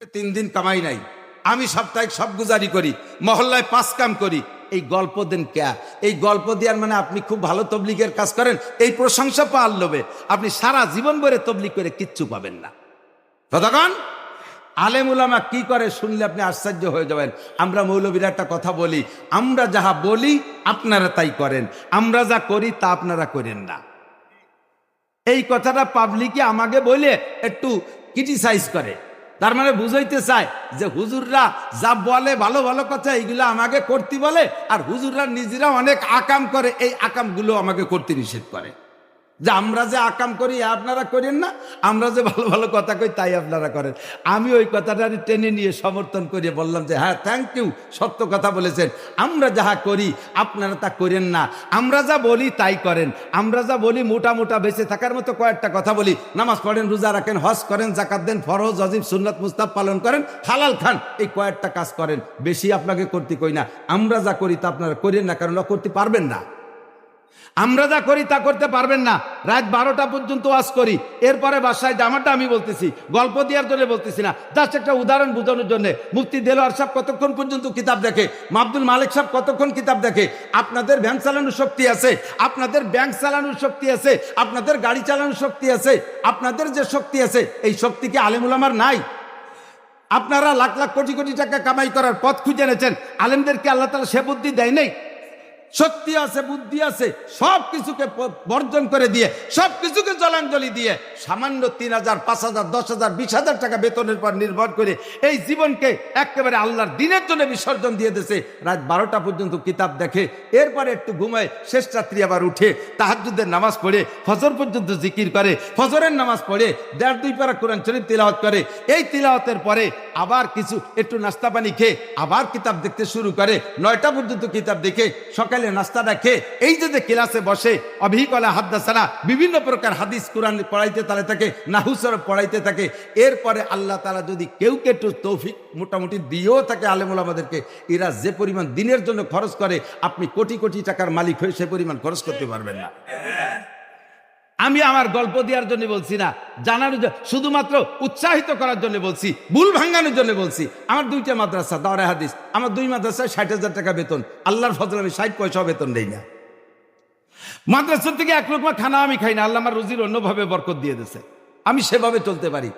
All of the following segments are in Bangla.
তিন দিন কামাই নাই। আমি সাপ্তাহিক সব গুজারি করি, মহল্লায় পাঁচ কাম করি। এই গল্প দেন ক্যা এই গল্প দেওয়ার মানে আপনি খুব ভালো তবলিগের কাজ করেন, এই প্রশংসা পাওয়ার লোভে আপনি সারা জীবন ভরে তবলিগ করে কিচ্ছু পাবেন না। কতক্ষণ আলেম উলামা কি করে শুনলে আপনি আশ্চর্য হয়ে যাবেন? আমরা মৌলবীরা একটা কথা বলি, আমরা যাহা বলি আপনারা তাই করেন, আমরা যা করি তা আপনারা করেন না। এই কথাটা পাবলিকে আমাকে বলে একটু ক্রিটিসাইজ করে। তার মানে বুঝাইতে চায় যে হুজুররা যা বলে, ভালো ভালো কথা এইগুলো আমাকে করতে বলে, আর হুজুররা নিজেরা অনেক আকাম করে, এই আকামগুলো আমাকে করতে নিষেধ করে। যে আমরা যে আকাম করি আপনারা করেন না? আমরা যে ভালো ভালো কথা কই, তাই আপনারা করেন। আমি ওই কথাটা টেনে নিয়ে সমর্থন করে বললাম যে হ্যাঁ থ্যাংক ইউ সত্য কথা বলেছেন। আমরা যাহা করি, আপনারা তা করেন না। আমরা যা বলি, তাই করেন। আমরা যা বলি, মোটা মোটা বেঁচে থাকার মতো কয়েকটা কথা বলি। নামাজ পড়েন, রোজা রাখেন, হজ করেন জাকাত দেন, ফরজ, অজিব, সুন্নত মুস্তাব পালন করেন, হালাল খান, এই কয়েকটা কাজ করেন। বেশি আপনাকে করতে কই না। আমরা যা করি, তা আপনারা করেন না, কারণ করতে পারবেন না। আমরা যা করি তা করতে পারবেন না। রাত বারোটা পর্যন্ত ওয়াজ করি। এরপরে বাসায় জামাটা আমি বলতেছি, গল্প দেওয়ার জন্য বলতেছি না। জাস্ট একটা উদাহরণ বোঝানোর জন্য। মুফতি দেলোয়ার সাহেব কতক্ষণ পর্যন্ত কিতাব দেখে? মাহবুল মালিক সাহেব কতক্ষণ কিতাব দেখে? আপনাদের ভ্যান চালানোর শক্তি আছে। আপনাদের ব্যাংক চালানোর শক্তি আছে। আপনাদের গাড়ি চালানোর শক্তি আছে। আপনাদের যে শক্তি আছে, এই শক্তি কি আলেমুলামার নাই? আপনারা লাখ লাখ কোটি কোটি টাকা কামাই করার পথ খুঁজে এনেছেন। আলেমদেরকে আল্লাহ তালা সে বুদ্ধি দেয় নেই? শক্তি আছে, বুদ্ধি আছে সব কিছুকে বর্জন করে দিয়ে সব কিছুকে জলাঞ্জলি দিয়ে, সামান্য তিন হাজার, পাঁচ হাজার, দশ হাজার, বিশ হাজার টাকা বেতনের পর নির্ভর করে এই জীবনকে একেবারে আল্লাহর দিনের জন্য বিসর্জন দিয়ে দিয়েছে। রাত বারোটা পর্যন্ত কিতাব দেখে, এরপরে একটু ঘুমায়, শেষ রাত্রি আবার উঠে তাহাজুদের নামাজ পড়ে, ফজর পর্যন্ত জিকির করে, ফজরের নামাজ পড়ে, দেড়, দুই পারা কোরআন শরীফ তিলাওয়াত করে, এই তিলাওয়াতের পরে আবার কিছু, একটু নাস্তা পানি খেয়ে, আবার কিতাব দেখতে শুরু করে, নয়টা পর্যন্ত কিতাব দেখে সকালে নাস্তাটা খেয়ে এই যে যে ক্লাসে বসে অভিকলা হাদ্দাসারা বিভিন্ন প্রকার হাদিস কোরআন পড়াইতে তাহলে থাকে নাহুসর পড়াইতে থাকে এরপরে আল্লাহ তালা যদি কেউ কে একটু তৌফিক মোটামুটি দিয়েও থাকে আলেমুল আমাদেরকে এরা যে পরিমাণ দিনের জন্য খরচ করে, আপনি কোটি কোটি টাকার মালিক হয়ে সে পরিমাণ খরচ করতে পারবেন না। আমি আমার গল্প দেওয়ার জন্য বলছি না জানার শুধুমাত্র উৎসাহিত করার জন্য বলছি, ভুল ভাঙ্গানোর জন্য বলছি। আমার দুইটা মাদ্রাসা, দাওরা হাদিস, আমার দুই মাদ্রাসায় ষাট হাজার টাকা বেতন। আল্লাহর ফজল আমি ষাট পয়সা বেতন দেই না। মাদ্রাসা থেকে এক রকম খানা আমি খাই না, আল্লাহ আমার রুজির অন্যভাবে বরকত দিয়ে দিয়েছে। আমি সেভাবে চলতে পারি।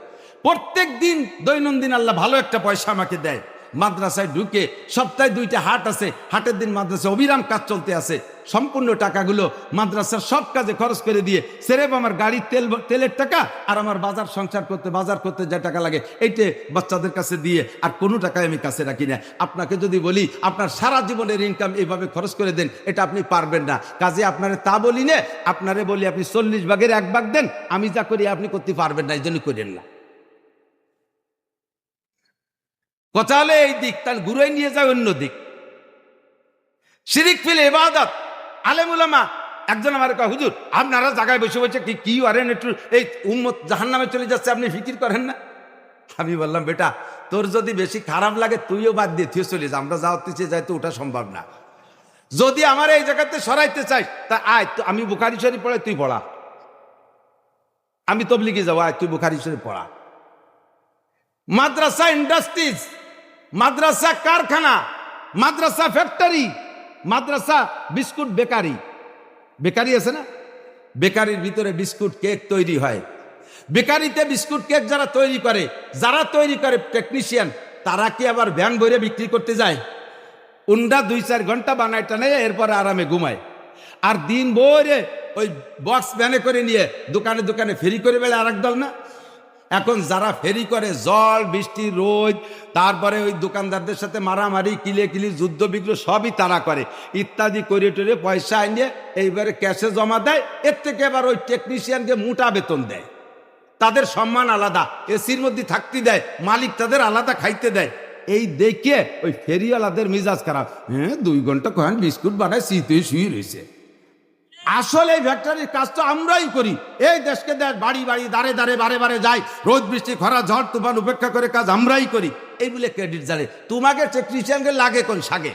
প্রত্যেক দিন দৈনন্দিন আল্লাহ ভালো একটা পয়সা আমাকে দেয়। মাদ্রাসায় ঢুকে সপ্তাহে দুইটা হাট আছে, হাটের দিন মাদ্রাসায় অবিরাম কাজ চলতে আছে। সম্পূর্ণ টাকাগুলো মাদ্রাসার সব কাজে খরচ করে দিয়ে সেরেব আমার গাড়ির তেল, তেলের টাকা আর আমার বাজার সংসার করতে, বাজার করতে যা টাকা লাগে, এইটে বাচ্চাদের কাছে দিয়ে আর কোনো টাকায় আমি কাছে রাখি না। আপনাকে যদি বলি, আপনার সারা জীবনের ইনকাম এইভাবে খরচ করে দেন, এটা আপনি পারবেন না। কাজে আপনারে তা বলি না, আপনারে বলি আপনি চল্লিশ ভাগের এক ভাগ দেন, আমি যা করি আপনি করতে পারবেন না, এই জন্য করেন না। কথা হলে এই দিক? তার ঘুরে নিয়ে যায় অন্য দিক। শিরিক ফিল এবাদত আলেমুলামা একজন আমার কয়, হুজুর, আপনারা জায়গায় বসে বসে কি কি আরেন একটু? এই উম্মত জাহান নামে চলে যাচ্ছে, আপনি ফিকির করেন না? আমি বললাম, বেটা, তোর যদি বেশি খারাপ লাগে, তুইও বাদ দিয়ে তুই চলে যা, আমরা যাওয়াতে যাই তো, ওটা সম্ভব না। যদি আমার এই জায়গাতে সরাইতে চাই তা আয় আমি বুখারি শরীফ পড়ে, তুই পড়া। আমি তবলিগে যাব, আয়, তুই বুখারি শরীফ পড়া। মাদ্রাসা ইন্ডাস্ট্রিজ মাদ্রাসা কারখানা, মাদ্রাসা ফ্যাক্টরি মাদ্রাসা বিস্কুট বেকারি। বেকারি আছে না? বেকারির ভিতরে বিস্কুট কেক তৈরি হয়। বেকারিতে বিস্কুট কেক যারা তৈরি করে, যারা তৈরি করে টেকনিশিয়ান তারা কি আবার ভ্যান ভরে বিক্রি করতে যায়? উন্ডা দুই চার ঘণ্টা বানায় টানে, এরপরে আরামে ঘুমায়। আর দিন ভরে ওই বক্স ভ্যানে করে নিয়ে দোকানে দোকানে ফেরি করে বেড়ে আর দল না? এখন যারা ফেরি করে, জল, বৃষ্টি, রোদ, তারপরে ওই দোকানদারদের সাথে মারামারি কিলে কিলি যুদ্ধ বিগ্রহ, সবই তারা করে। ইত্যাদি করে টরে পয়সা এনে এইবারে ক্যাশে জমা দেয়, এর থেকে এবার ওই টেকনিশিয়ানকে মোটা বেতন দেয়। তাদের সম্মান আলাদা, এসির মধ্যে থাকতে দেয়, মালিক তাদের আলাদা খাইতে দেয়। এই দেখে ওই ফেরিওয়ালাদের মিজাজ খারাপ। হ্যাঁ দুই ঘণ্টা কখন বিস্কুট বানায় শীতে শুয়ে রয়েছে। আসলে ফ্যাক্টরির কাজ তো আমরাই করি। এই দেশকে দেশ বাড়ি বাড়ি দাঁড়ে দাঁড়ে বারে বারে যাই রোদ, বৃষ্টি, খরা, ঝড়, তুফান উপেক্ষা করে কাজ আমরাই করি। এই বলে ক্রেডিট জানে তোমাকে টেকনিশিয়ানকে লাগে কোন সাগে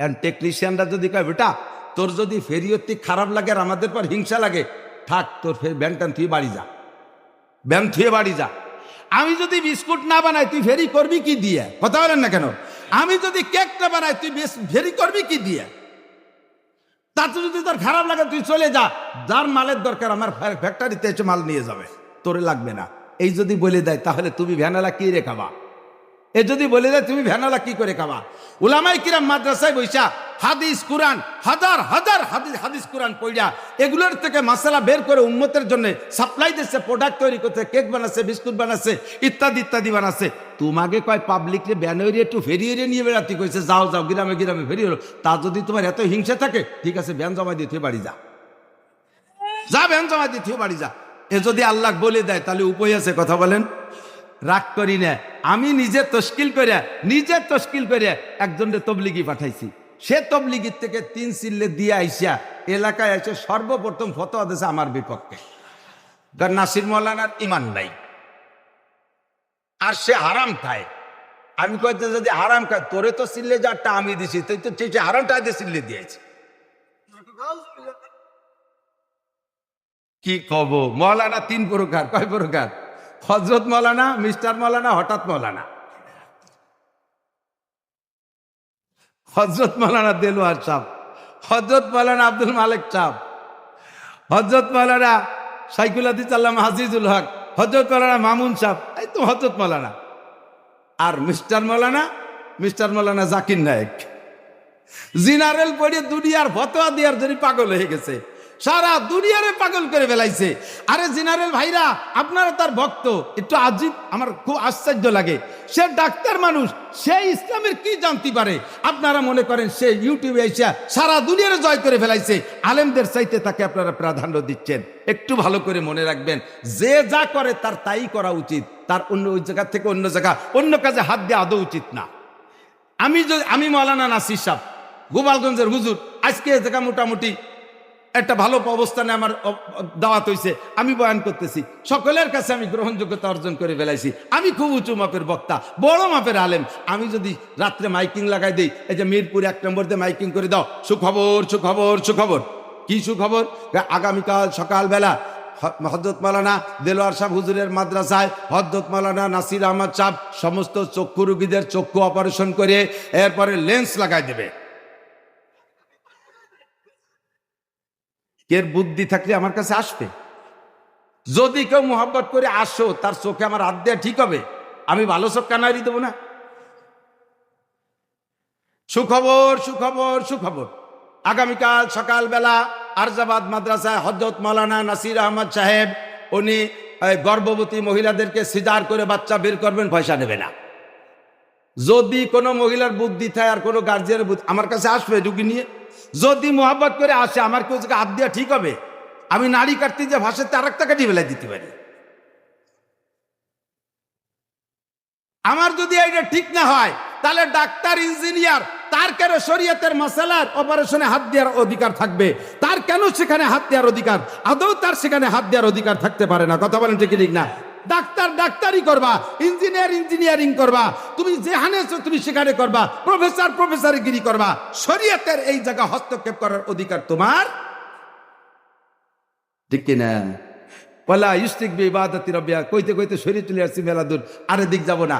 এখন টেকনিশিয়ানরা যদি কয়, বেটা, তোর যদি ফেরিয়তি খারাপ লাগে আর আমাদের পর হিংসা লাগে, থাক, তোর ফের ব্যান ট্যান থুয়ে বাড়ি যা। ব্যান থুয়ে বাড়ি যা। আমি যদি বিস্কুট না বানাই, তুই ফেরি করবি কি দিয়ে? কথা বলেন না কেন? আমি যদি কেক না বানাই, তুই ফেরি করবি কি দিয়ে? তাতে যদি তোর খারাপ লাগে, তুই চলে যা। যার মালের দরকার, আমার ফ্যা- ফ্যাক্টরিতে এসে মাল নিয়ে যাবে। তোরে লাগবে না। এই যদি বলে দেয়, তাহলে তুমি ভ্যানালা কি রে খাবা? এ যদি বলে দেয়, তুমি ভ্যানালা কি করে খাবা? উলামাই কিরাম মাদ্রাসায় বৈশা হাদিস, কুরআন, হাজার হাজার হাদিস হাদিস, কুরআন পড়িয়া এগুলোর থেকে মশলা বের করে উন্মতের জন্য সাপ্লাই দিচ্ছে প্রোডাক্ট তৈরি করছে কেক বানাচ্ছে, বিস্কুট বানাচ্ছে, ইত্যাদি ইত্যাদি বানাচ্ছে। তোমাকে কয় পাবলিকরে ব্যানারি একটু ফেরিয়ে নিয়ে বেড়াতে কইছে, যাও যাও, গ্রামে গ্রামে ফেরিয়ে তা যদি তোমার এত হিংসা থাকে, ঠিক আছে ব্যান জমা দিয়ে তুই বাড়ি যা। যা ব্যান জমা দিয়ে তুই বাড়ি যা। এ যদি আল্লাহ বলে দেয়, তাহলে উপায় আছে, কথা বলেন। রাগ করি না। আমি নিজে তশকিল করে, নিজে তশকিল করে একজনকে তবলিগি পাঠাইছি। সে তবলিগির থেকে তিন সিল্লে দিয়ে আইসা এলাকায় এসে সর্বপ্রথম ফতোয়া দিয়েছে আমার বিপক্ষে। নাসির মৌলানার ইমান নাই। আর সে হারাম খায়। আমি কইতে যদি হারাম খায়, তোরে তো সিল্লে যারটা আমি দিছি, তুই তো সেই হারামটা দিয়ে সিল্লে দিয়েছি। কি কব? মৌলানা তিন প্রকার, কয় প্রকার? হজরত মৌলানা, মিস্টার মৌলানা, হঠাৎ মৌলানা। হজরত মৌলানা দেলোয়ার সাহ হজরত মৌলানা আব্দুল মালিক সাহ হজরত মৌলানা সাইকুল আদিস আল্লাহ হাজিজুল হক, হজরত মৌলানা মামুন সাহ এই তো হজরত মৌলানা। আর মিস্টার মৌলানা মিস্টার মৌলানা জাকির নায়ক। জিনারেল পড়ে দুনিয়ার ফতোয়া দেওয়ার জন্য পাগল হয়ে গেছে। সারা দুনিয়ারে পাগল করে ফেলাইছে। আরে জেনারেল ভাইরা, আপনারা তার ভক্ত। একটু আজিব, আমার খুব আশ্চর্য লাগে। সে ডাক্তার মানুষ, সে ইসলামের কি জানতে পারে? আপনারা মনে করেন সে ইউটিউবে এসে সারা দুনিয়ারে জয় করে ফেলাইছে। আলেমদের চাইতে তাকে আপনারা প্রাধান্য দিচ্ছেন। একটু ভালো করে মনে রাখবেন, যে যা করে তার তাই করা উচিত। তার অন্য ওই জায়গা থেকে অন্য জায়গা, অন্য কাজে হাত দিয়ে আদৌ উচিত না। আমি আমি মৌলানা নাসির সাহ গোপালগঞ্জের হুজুর। আজকে এ জায়গা মোটামুটি একটা ভালো অবস্থানে আমার দাওয়াত হয়েছে আমি বয়ান করতেছি। সকলের কাছে আমি গ্রহণযোগ্যতা অর্জন করে ফেলাইছি। আমি খুব উঁচু মাপের বক্তা, বড় মাপের আলেম। আমি যদি রাত্রে মাইকিং লাগাই দিই, এই যে মিরপুর এক নম্বর দিয়ে মাইকিং করে দাও, সুখবর সুখবর সুখবর। কি সুখবর? আগামীকাল সকালবেলা হজরত মালানা দেলোয়ার সাহ হুজুরের মাদ্রাসায়, হজরত মালানা নাসির আহমদ সাহ সমস্ত চক্ষু রুগীদের চক্ষু অপারেশন করে, এরপরে লেন্স লাগাই দেবে। এর বুদ্ধি থাকলে আমার কাছে আসবে। যদি কেউ মোহাব্বত করে আসো, তার চোখে আমার হাত দেওয়া ঠিক হবে। আমি ভালো চোখ কানারি দেবো না। সুখবর সুখবর সুখবর। আগামীকাল সকালবেলা আরজাবাদ মাদ্রাসায় হজরত মৌলানা নাসির আহমদ সাহেব, উনি গর্ভবতী মহিলাদেরকে সিজার করে বাচ্চা বের করবেন, পয়সা নেবে না। যদি কোনো মহিলার বুদ্ধি থাকে আর কোনো গার্জিয়ানের বুদ্ধি আমার কাছে আসবে রুগী নিয়ে। যদি মোহাব্বত করে আসে, আমার কেউ হাত দেওয়া ঠিক হবে, আমি নারী কাটতে যে ভাষাতে আর একটা কাটি বেলায় দিতে পারি। আমার যদি এটা ঠিক না হয়, তাহলে ডাক্তার, ইঞ্জিনিয়ার, তার কেন শরীয়তের মশালার অপারেশনে হাত দেওয়ার অধিকার থাকবে? তার কেন সেখানে হাত দেওয়ার অধিকার? আদৌ তার সেখানে হাত দেওয়ার অধিকার থাকতে পারে না? কথা বলেন ঠিক না? ডাক্তার ডাক্তারি করবা, ইঞ্জিনিয়ার ইঞ্জিনিয়ারিং করবা, তুমি যেখানে তুমি সেখানে করবা, প্রফেসর প্রফেসর গিরি করবা। শরীয়তের এই জায়গা হস্তক্ষেপ করার অধিকার তোমার? ঠিক কিনা? পলা ইস্তিক বে ইবাদতি কইতে কইতে শরীর চলে আসছি মেলা দূর, আরে দিক যাব না।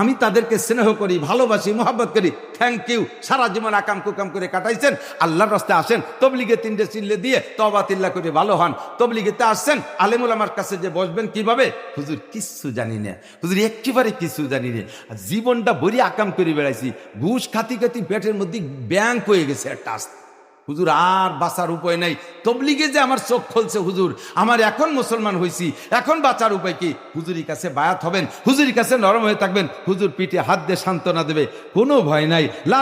আমি তাদেরকে স্নেহ করি, ভালোবাসি, মোহাব্বত করি থ্যাংক ইউ সারা জীবন আকাম কুকাম করে কাটাইছেন, আল্লাহর রাস্তায় আসেন, তবলিগে তিনটে চিল্লে দিয়ে তবা তিল্লা করে ভালো হন, তবলিগেতে আসছেন, আলেমুল আমার কাছে যে বসবেন কীভাবে? হুজুর, কিচ্ছু জানি না। হুজুর, একেবারে কিছু জানি না। জীবনটা ভরি আকাম করে বেড়াইছি, ঘুষ খাতি খাতি পেটের মধ্যে ব্যাংক হয়ে গেছে একটা আস্তে। হুজুর আর বাঁচার উপায় নাই। তবলিগে যে আমার চোখ খুলছে হুজুর, আমার এখন মুসলমান হয়েছি এখন বাঁচার উপায় কি? হুজুরির কাছে বায়াত হবেন, হুজুরির কাছে নরম হয়ে থাকবেন, হুজুর পিঠে হাত দিয়ে সান্ত্বনা দেবে। কোনো ভয় নাই। লা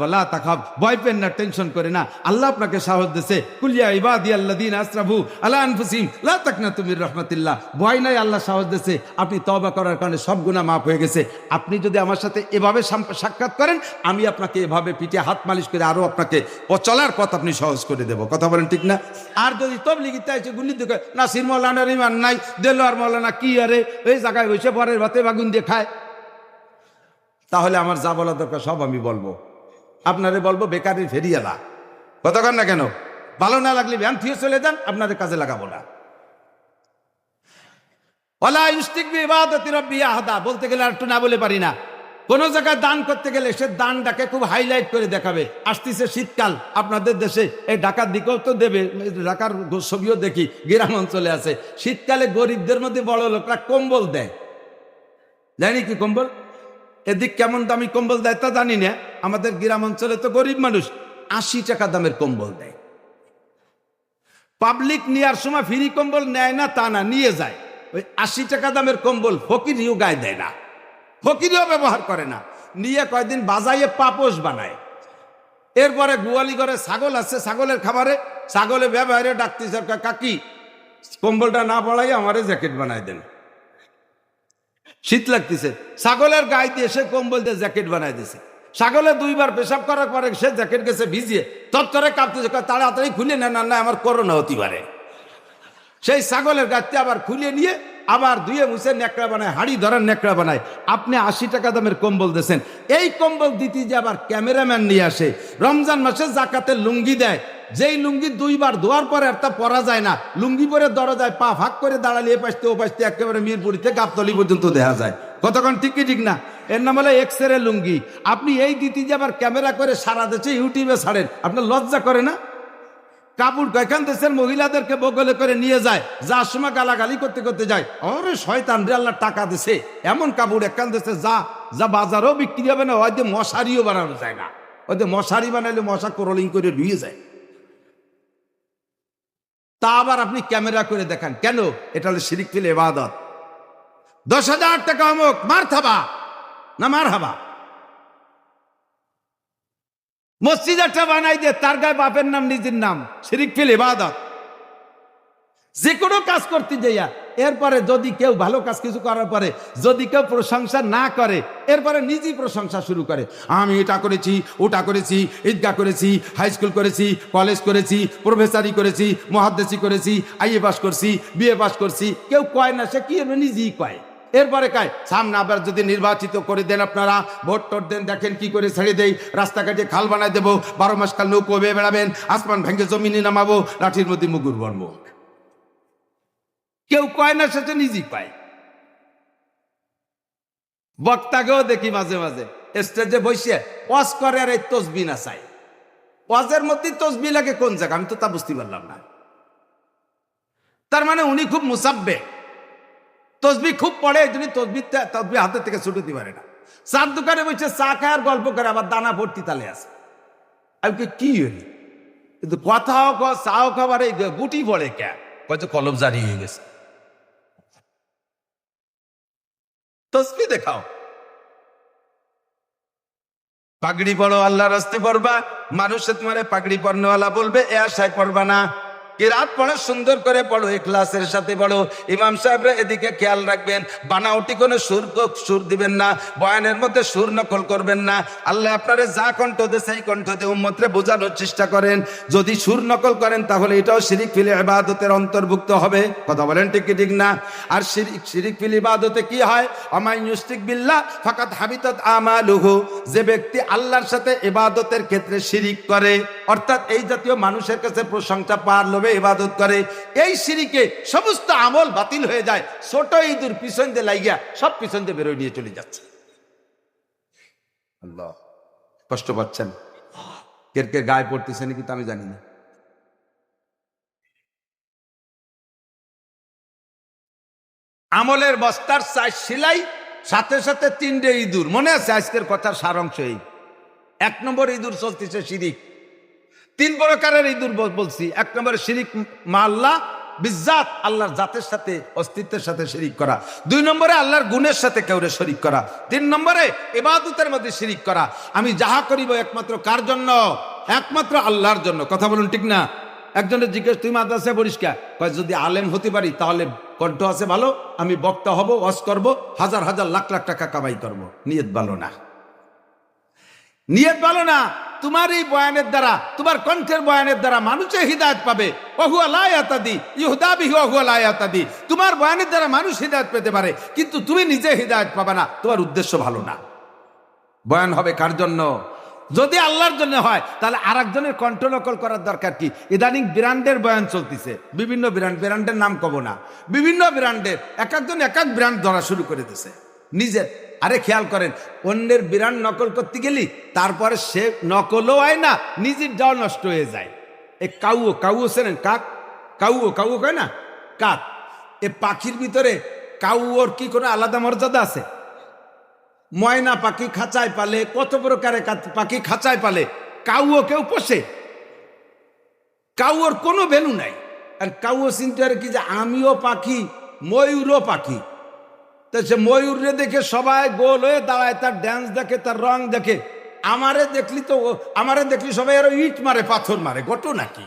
বা লা তাখাব ভয় পেন না, টেনশন করে না। আল্লাহ আপনাকে সাহস দিছে কুলিয়া ইবাদি আল্লাদিন আসরাফু আল্লাহ আনফুসিম লা তাকনা তুমির রহমতুল্লাহ। ভয় নাই, আল্লাহ সাহস দিছে আপনি তবা করার কারণে সব গুণা মাফ হয়ে গেছে। আপনি যদি আমার সাথে এভাবে সাক্ষাৎ করেন, আমি আপনাকে এভাবে পিঠে হাত মালিশ করে আরও আপনাকে চলার পথ আপনি সহজ করে দেব। কথা বলেন ঠিক না? আর যদি তবলিগিতে আছে গুলি দেখে নাসির মৌলানার ইমান নাই দেলোয়ার মৌলানা কি আরে? ওই জায়গায় বসে পরের ভাতে বাগুন দিয়ে খায়। তাহলে আমার যা বলা দরকার সব আমি বলব। আপনারে বলব বেকারের ফেরিয়ালা কথা কন না কেন? ভালো না লাগলে ভ্যান থিয়ে চলে যান আপনাদের কাজে লাগাবো না। ওলা ইউস্টিক বি ইবাদতি রব্বি আহাদা বলতে গেলে আর একটু না বলে পারি না। কোন জায়গায় দান করতে গেলে সে দানটাকে খুব হাইলাইট করে দেখাবে। আসতেছে শীতকাল, আপনাদের দেশে এই ঢাকার দিকেও তো দেবে ঢাকার ছবিও দেখি, গ্রাম অঞ্চলে আছে। শীতকালে গরিবদের মধ্যে বড় লোকরা কম্বল দেয়। জানি কি কম্বল? এদিক কেমন দামি কম্বল দেয় তা জানি না। আমাদের গ্রাম অঞ্চলে তো গরিব মানুষ, আশি টাকা দামের কম্বল দেয়। পাবলিক নেওয়ার সময় ফ্রি কম্বল নেয় না তা না, নিয়ে যায়। ওই আশি টাকা দামের কম্বল ফকিরিও গায়ে দেয় না। ফকিরিও ব্যবহার করে না। নিয়ে কয়দিন বাজাইয়ে পাপোশ বানায়। এরপরে গোয়ালি ঘরে ছাগল আছে, ছাগলের খাবারে ছাগলে ব্যবহারে ডাকতে সরকার, কাকি, কম্বলটা না পড়াই আমারে জ্যাকেট বানায় দেন। শীত লাগতেছে। ছাগলের গায়ে দিয়ে সে কম্বল দিয়ে জ্যাকেট বানায় দিয়েছে ছাগলে দুইবার পেশাব করার পরে সে জ্যাকেট গেছে ভিজিয়ে তৎকরে কাঁপতেছে তাড়াতাড়ি খুলে না না না, আমার করোনা হতে পারে। সেই ছাগলের গাছটি আবার খুলে নিয়ে আবার ধুয়ে মুছে নেকড়া বানায়, হাড়ি ধরার নেকড়া বানায়। আপনি আশি টাকা দামের কম্বল দিয়েছেন। এই কম্বল দিতে যে আবার ক্যামেরাম্যান নিয়ে আসে। রমজান মাসে জাকাতের লুঙ্গি দেয়। যেই লুঙ্গি দুইবার ধোয়ার পরে আর তা পরা যায় না। লুঙ্গি পরে দরজায় পা ফাঁক করে দাঁড়ালে এ পাশতে ও পাশতে একেবারে মিরপুরি থেকে গাবতলি পর্যন্ত দেখা যায়। কতক্ষণ ঠিক কি ঠিক না? এর নাম হলো এক্স রে লুঙ্গি। আপনি এই দিতে যে আবার ক্যামেরা করে সারা দেশে ইউটিউবে ছাড়েন। আপনার লজ্জা করে না? কাপড় কয়খান দেশের মহিলাদেরকে বগলে করে নিয়ে যায় যার সময় গালাগালি করতে করতে যায়। আরে শয়তান রে, আল্লাহ টাকা দিছে। এমন কাপড় একখান দেশে যা যা বাজারও বিক্রি হবে না, হয়তো মশারিও বানানো যায় না। হয়তো মশারি বানাইলে মশা ক্রলিং করে ধুয়ে যায়। তা আবার আপনি ক্যামেরা করে দেখান। কেন? এটা হলো শিরিক ফিল এবাদত দশ হাজার টাকা অমুক মার থাবা না মার হাবা মসজিদ একটা বানাই দে, তার গায়ে বাপের নাম, নিজের নাম। শিরিক ফিল ইবাদত। যে কোনো কাজ করতে যাইয়া, এরপরে যদি কেউ ভালো কাজ কিছু করার পরে, যদি কেউ প্রশংসা না করে, এরপরে নিজেই প্রশংসা শুরু করে। আমি এটা করেছি, ওটা করেছি ঈদগা করেছি, হাই স্কুল করেছি, কলেজ করেছি, প্রফেসারি করেছি, মহাদ্দেশি করেছি, আইএ পাস করছি, বিএ পাস করছি। কেউ কয় না, সে কি হবে নিজেই কয়? এরপরে কায়, সামনে আবার যদি নির্বাচিত করে দেন আপনারা, ভোট টোট দেন, দেখেন কি করে ছেড়ে দেই, রাস্তাঘাটে খাল বানাই দেবো, বারো মাস কাল নৌকো বেয়ে বেড়াবেন, আসমান ভেঙে জমিনে নামাবো, লাঠির মধ্যে মুগুর বর্ম কেউ কয় না সেটা নিজেই পায়। বক্তাকেও দেখি মাঝে মাঝে, স্টেজে বসে ওয়াজ করে আর এই তসবি না চাই ওয়াজের মধ্যে তসবি লাগে কোন জায়গা আমি তো তা বুঝতে পারলাম না। তার মানে উনি খুব মুসাব্বে। তসবি খুব পড়ে, এই জন্য তসবি তসবি হাতের থেকে ছুটতে পারে না। চার দোকানে বসে চা খায় আর গল্প করে, আবার দানা ভর্তি তালে আছে আমি কি হইল কিন্তু কথাও চাও খাবার এই গুটি পড়ে কে? কয়েছে কলম জারি হয়ে গেছে। তসবি দেখাও। পাগড়ি পড়ো আল্লাহ রাস্তে পড়বা মানুষে তোমার পাগড়ি পড়নেওয়ালা বলবে, এ আশায় পড়বা না। কি রাত পড়ো সুন্দর করে পড়ো এখলাসের সাথে পড়ো। ইমাম সাহেবরা এদিকে খেয়াল রাখবেন বানাওটি কোনো সুর সুর দিবেন না, বয়ানের মধ্যে সুর নকল করবেন না। আল্লাহ আপনারে যা কণ্ঠ দে সেই কণ্ঠ দিয়ে উম্মতরে বোঝানোর চেষ্টা করেন। যদি সুর নকল করেন, তাহলে এটাও শিরিক ফিল ইবাদতের অন্তর্ভুক্ত হবে। কথা বলেন ঠিক ঠিক না? আর শিরিক শিরিক ফিল ইবাদতে কি হয়? আমায় ইউস্তিক বিল্লাহ ফাকাত হাবিতাত আমালুহু। যে ব্যক্তি আল্লাহর সাথে ইবাদতের ক্ষেত্রে শিরিক করে, অর্থাৎ এই জাতীয় মানুষের কাছে প্রশংসা পাওয়ার লোভে ইবাদত করে? এই সিঁড়িকে সমস্ত আমল বাতিল হয়ে যায়। ছোট ইঁদুর পিছন দিয়ে লাগিয়া সব পিছন দিয়ে বেরোয় নিয়ে চলে যাচ্ছে। আল্লাহ, কষ্ট পাচ্ছেন? কের কে গায়ে পড়তেছে নাকি তা আমি জানি না। আমলের বস্তার চাই সেলাই, সাথে সাথে তিনটে ইঁদুর। মনে আছে আজকের কথার সারাংশ এই। এক নম্বর ইঁদুর চলতেছে শিরিক তিন প্রকারের ইঁদুর বলছি। এক নম্বরে শিরিক মাল্লা বিজাত আল্লাহর জাতের সাথে, অস্তিত্বের সাথে শিরিক করা। দুই নম্বরে আল্লাহর গুণের সাথে কেউরে শরিক করা। তিন নম্বরে ইবাদতের মধ্যে শিরিক করা। আমি যাহা করিব একমাত্র কার জন্য? একমাত্র আল্লাহর জন্য। কথা বলুন ঠিক না? একজনের জিজ্ঞেস, তুই মাদ্রাসা পরিষ্কার কয়, যদি আলেম হতে পারি, তাহলে কণ্ঠ আছে ভালো। আমি বক্তা হব, ওয়াজ করব, হাজার হাজার লাখ লাখ টাকা কামাই করব। নিয়ত ভালো না। নিয়ত ভালো না। তোমার এই বয়ানের দ্বারা, তোমার কণ্ঠের বয়ানের দ্বারা মানুষে হৃদায়ত পাবে। অহুয়া লায়াতাদি ইহুদা বিহু অহুয়া লায়াতাদি তোমার বয়ানের দ্বারা মানুষ হৃদায়ত পেতে পারে, কিন্তু তুমি নিজে হৃদায়ত পাবে না, তোমার উদ্দেশ্য ভালো না। বয়ান হবে কার জন্য? যদি আল্লাহর জন্য হয়, তাহলে আর একজনের কণ্ঠ নকল করার দরকার কি? ইদানিং ব্র্যান্ডের বয়ান চলতেছে। বিভিন্ন ব্র্যান্ড, ব্র্যান্ডের নাম কব না। বিভিন্ন ব্র্যান্ডের, এক একজন এক এক ব্র্যান্ড ধরা শুরু করে দিছে। নিজের। আরে খেয়াল করেন, অন্যের বিরান নকল করতে গেলি, তারপরে সে নকলও হয় না, নিজের যাও নষ্ট হয়ে যায়। এ কাউও কাউও চেনেন, কাক? কাউও কাউও কয় না? কাক? এ পাখির ভিতরে কাউওর কি কোনো আলাদা মর্যাদা আছে? ময়না পাখি খাঁচায় পালে, কত প্রকারে পাখি খাঁচায় পালে, কাউও কেউ পোষে? কাউর কোনো ভ্যালু নাই। আর কাউও চিন্তা কি যে, আমিও পাখি, ময়ূরও পাখি। তো সে ময়ূরে দেখে সবাই গোল হয়ে দাঁড়ায়, তার ড্যান্স দেখে, তার রং দেখে। আমারে দেখলি তো আমারে দেখলি সবাই আরও ইট মারে, পাথর মারে গটো নাকি?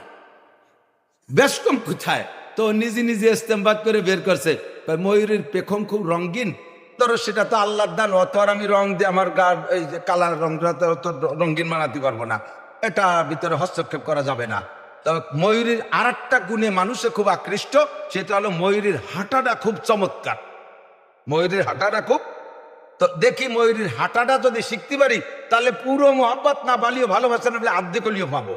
বেশ কম কোথায়? তো নিজে নিজে ইস্তেমবাদ করে বের করছে। ময়ূরের পেখম খুব রঙিন। ধরো সেটা তো আল্লাহর দান, অত আর আমি রং দিয়ে আমার গা এই যে কালার রংটা তো অত রঙিন বানাতে পারব না। এটা ভিতরে হস্তক্ষেপ করা যাবে না। তবে ময়ূরীর আর একটা গুণে মানুষে খুব আকৃষ্ট, সেটা হলো ময়ূরীর হাঁটাটা খুব চমৎকার। ময়ূরীর হাঁটাটা খুব। তো দেখি ময়ূরের হাঁটাটা যদি শিখতে পারি, তাহলে পুরো মোহাব্বত না বালিও ভালোবাসা না বলে আর্ধেকলিও পাবো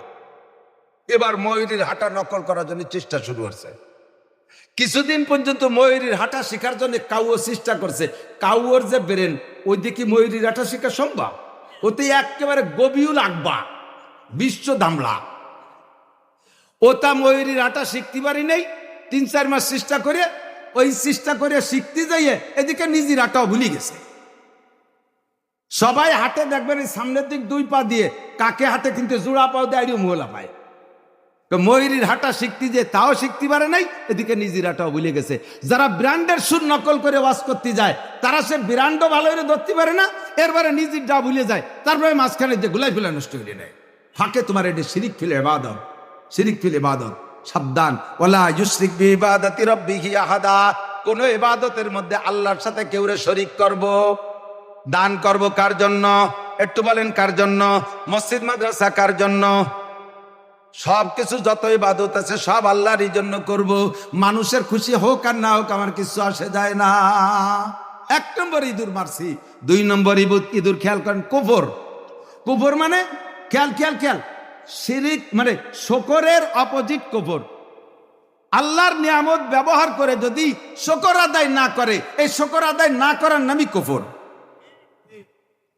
এবার ময়ূরের হাঁটা নকল করার জন্য চেষ্টা শুরু হচ্ছে কিছুদিন পর্যন্ত ময়ূরীর হাঁটা শেখার জন্য কাউও চেষ্টা করছে। কাউর যে বেরেন ওই দিকে ময়ূরীর হাঁটা শেখা সম্ভব? ওতে একেবারে গবিউল আগবা বিশ্ব দামলা। ওটা ময়ূরীর হাঁটা শিখতে পারি নেই, তিন চার মাস চেষ্টা করে ওই চেষ্টা করে শিখতে যাইয়ে এদিকে নিজের হাঁটাও ভুলে গেছে। সবাই হাটে দেখবেন সামনের দিক দুই পা দিয়ে কাকে হাতে কিন্তু জোড়া পাও দেয় মহলা পায়। তো ময়ূরীর হাঁটা শিখতে যে তাও শিখতে পারে নাই, এদিকে নিজের হাঁটাও ভুলে গেছে। যারা ব্র্যান্ডের সুর নকল করে ওয়াজ করতে যায়, তারা সে ব্র্যান্ডও ভালো করে ধরতে পারে না এরবারে নিজের ডা ভুলে যায়, তারপরে মাঝখানে যে গুলাই ফেলা নষ্ট করে নেয়। ফাঁকে তোমার এটি শিরিক ফিল এবাদত শিরিক ফিল এবাদত সাবধান। ওলা ইউসরিক বি ইবাদাতি আহাদা। কোন ইবাদতের মধ্যে আল্লাহর সাথে কেউ রে শরিক করব? দান করব কার জন্য? একটু বলেন কার জন্য? মসজিদ, মাদ্রাসা কার জন্য? সব কিছু যত ইবাদত আছে সব আল্লাহরই জন্য করব। মানুষের খুশি হোক আর না হোক আমার কিছু আসে যায় না। এক নম্বর ইঁদুর মারছি। দুই নম্বর ইঁদুর খেয়াল করেন, কুফর। কুফর মানে খেয়াল খেয়াল খেয়াল। শিরিক মানে শকরের অপোজিট কুফর আল্লাহর নিয়ামত ব্যবহার করে যদি শকর আদায় না করে, এই শকর আদায় না করার নামই কুফর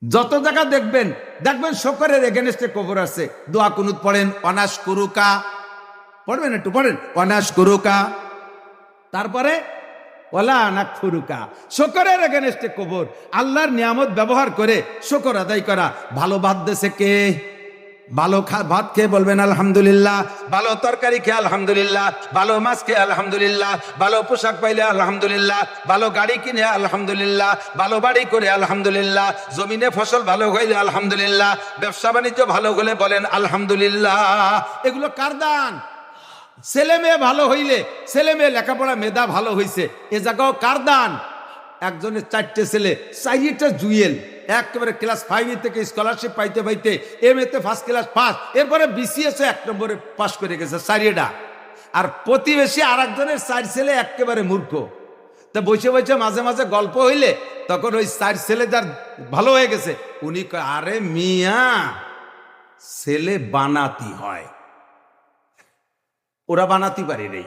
যত জায়গা দেখবেন দেখবেন শকরের এগেনস্টে কবর আছে। দোয়া কুনুত পড়েন অনাস কুরুকা। পড়বেন একটু, পড়েন অনাস কুরুকা। তারপরে ওলা আনাক ফুরুকা শকরের এগেনস্টে কবর। আল্লাহর নিয়ামত ব্যবহার করে শকর আদায় করা। ভালো বাদ দেশে কে? ভালো ভাত খেয়ে বলবেন, আলহামদুলিল্লাহ। ভালো তরকারি খেয়ে আলহামদুলিল্লাহ। ভালো মাছ খেয়ে আলহামদুলিল্লাহ। ভালো পোশাক পাইলে আলহামদুলিল্লাহ। ভালো গাড়ি কিনে আলহামদুলিল্লাহ। ভালো বাড়ি করে আলহামদুলিল্লাহ। জমিনে ফসল ভালো হইলে আলহামদুলিল্লাহ। ব্যবসা বাণিজ্য ভালো হলে বলেন, আলহামদুলিল্লাহ। এগুলো কার দান? ছেলে মেয়ে ভালো হইলে, ছেলে মেয়ে লেখাপড়া মেধা ভালো হইছে, এ জায়গাও কার দান? একজনের চারটে ছেলে চারিটা জুয়েল। একেবারে ক্লাস ফাইভ থেকে স্কলারশিপ পাইতে পাইতে এম এতে ফার্স্ট ক্লাস পাস এরপরে বিসিএস এক নম্বরে পাস করে গেছে চারিয়েটা আর প্রতিবেশী আর একজনের চার ছেলে একেবারে মূর্খ। তা বসে বসে মাঝে মাঝে গল্প হইলে তখন ওই চার ছেলে যার ভালো হয়ে গেছে, উনি আরে মিয়া, ছেলে বানাতি হয়। ওরা বানাতে পারে নেই।